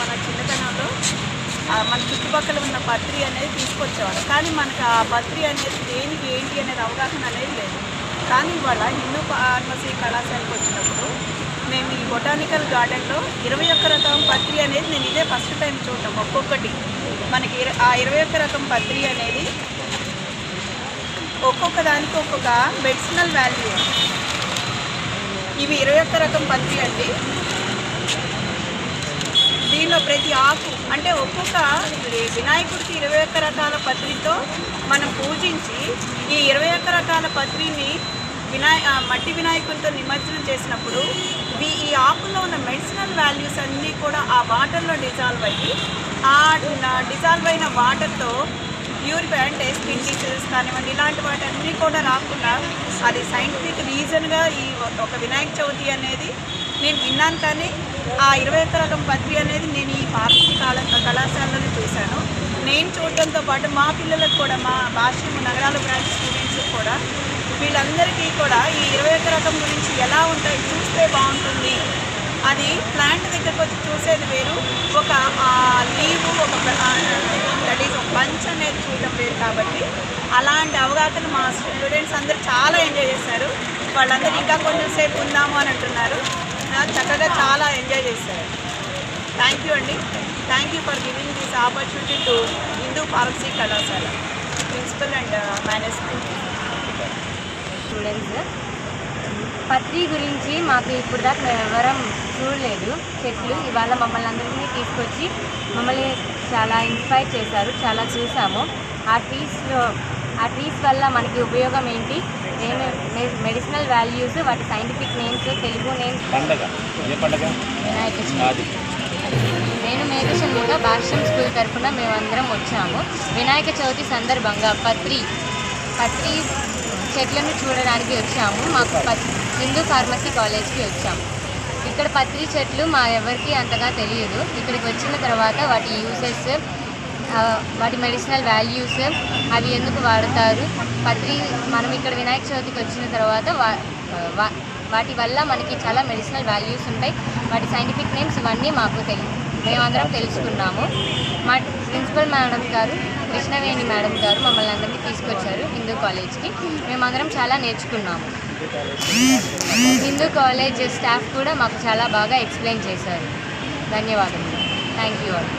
మన చిన్నతనంలో మన చుట్టుపక్కల ఉన్న పత్రి అనేది తీసుకొచ్చేవారు. కానీ మనకు ఆ పత్రి అనేది దేనికి ఏంటి అనేది అవగాహన అనేది లేదు. కానీ ఇవాళ హిందూ ఫార్మసీ కళాశాలకు వచ్చినప్పుడు మేము ఈ బొటానికల్ గార్డెన్లో ఇరవై ఒక్క రకం పత్రి అనేది నేను ఇదే ఫస్ట్ టైం చూడటం ఒక్కొక్కటి. మనకి ఆ ఇరవై ఒక్క రకం పత్రి అనేది ఒక్కొక్క దానికి ఒక్కొక్క మెడిసినల్ వాల్యూ. ఇవి ఇరవై ఒక్క రకం పత్రి అండి. దీనిలో ప్రతి ఆకు అంటే ఒక్కొక్క వినాయకుడికి ఇరవై ఒక్క రకాల పత్రితో మనం పూజించి ఈ ఇరవై ఒక్క రకాల పత్రిని వినాయ మట్టి వినాయకుడితో నిమజ్జనం చేసినప్పుడు ఈ ఆకుల్లో ఉన్న మెడిసినల్ వాల్యూస్ అన్నీ కూడా ఆ వాటర్లో డిజాల్వ్ అయ్యి ఆ డిజాల్వ్ అయిన వాటర్తో ప్యూర్ బ్యాండ్ స్కిన్ డిసీజెస్ కానివ్వండి ఇలాంటి వాటన్నీ కూడా రాకుండా అది సైంటిఫిక్ రీజన్గా ఈ ఒక వినాయక చవితి అనేది నేను విన్నాను కానీ ఆ ఇరవై ఒక్క రకం పత్రి అనేది నేను ఈ ఫార్మసీ కాల కళాశాలలో చూశాను. నేను చూడటంతో పాటు మా పిల్లలకు కూడా మా భాష్యము నగరాల బ్రాంచ్ స్టూడెంట్స్కి కూడా వీళ్ళందరికీ కూడా ఈ ఇరవై ఒక్క రకం గురించి ఎలా ఉంటాయి చూస్తే బాగుంటుంది. అది ప్లాంట్ దగ్గరకు వచ్చి చూసేది వేరు. ఒక లీవ్ ఒక దట్ ఈస్ ఒక బంచ్ అనేది చూడడం వేరు కాబట్టి అలాంటి అవగాహన మా స్టూడెంట్స్ అందరూ చాలా ఎంజాయ్ చేశారు. వాళ్ళందరూ ఇంకా కొంచెం సేపు ఉందాము అని అంటున్నారు. చక్కగా చాలా ఎంజాయ్ చేశారు. థ్యాంక్ యూ అండి. Thank you for giving this opportunity to Hindu pharmacy కళాశాల ప్రిన్సిపల్ అండ్ మేనేజ్మెంట్ స్టూడెంట్స్ పత్రి గురించి మాకు ఇప్పుడు దాకా మేము ఎవరం చూడలేదు. చెట్లు ఇవాళ మమ్మల్ని అందరినీ తీసుకొచ్చి మమ్మల్ని చాలా ఇన్స్పైర్ చేశారు చాలా చూసాము. ఆ ట్రీస్లో ఆ ట్రీస్ వల్ల మనకి ఉపయోగం ఏంటి? మెడిసినల్ వాల్యూస్ వాటి సైంటిఫిక్ నేమ్స్ తెలుగు నేమ్స్ పండగ. నేను మేఘశంగా భాష్యం స్కూల్ తరఫున మేమందరం వచ్చాము. వినాయక చవితి సందర్భంగా పత్రి పత్రి చెట్లను చూడడానికి వచ్చాము. మాకు పత్ హిందూ ఫార్మసీ కాలేజ్కి వచ్చాము. ఇక్కడ పత్రి చెట్లు మా ఎవరికి అంతగా తెలియదు. ఇక్కడికి వచ్చిన తర్వాత వాటి యూసెస్ వాటి మెడిసినల్ వాల్యూస్ అవి ఎందుకు వాడతారు? పత్రి మనం ఇక్కడ వినాయక చవితికి వచ్చిన తర్వాత వా వా- వాటి వల్ల మనకి చాలా మెడిసినల్ వాల్యూస్ ఉంటాయి. వాటి సైంటిఫిక్ నేమ్స్ ఇవన్నీ మాకు తెలియదు. మేమందరం తెలుసుకున్నాము. మా ప్రిన్సిపల్ మేడం గారు కృష్ణవేణి మేడం గారు మమ్మల్ని అందరినీ తీసుకొచ్చారు హిందూ కాలేజ్కి. మేమందరం చాలా నేర్చుకున్నాము. హిందూ కాలేజ్ స్టాఫ్ కూడా మాకు చాలా బాగా ఎక్స్ప్లెయిన్ చేశారు. ధన్యవాదములు. Thank you all.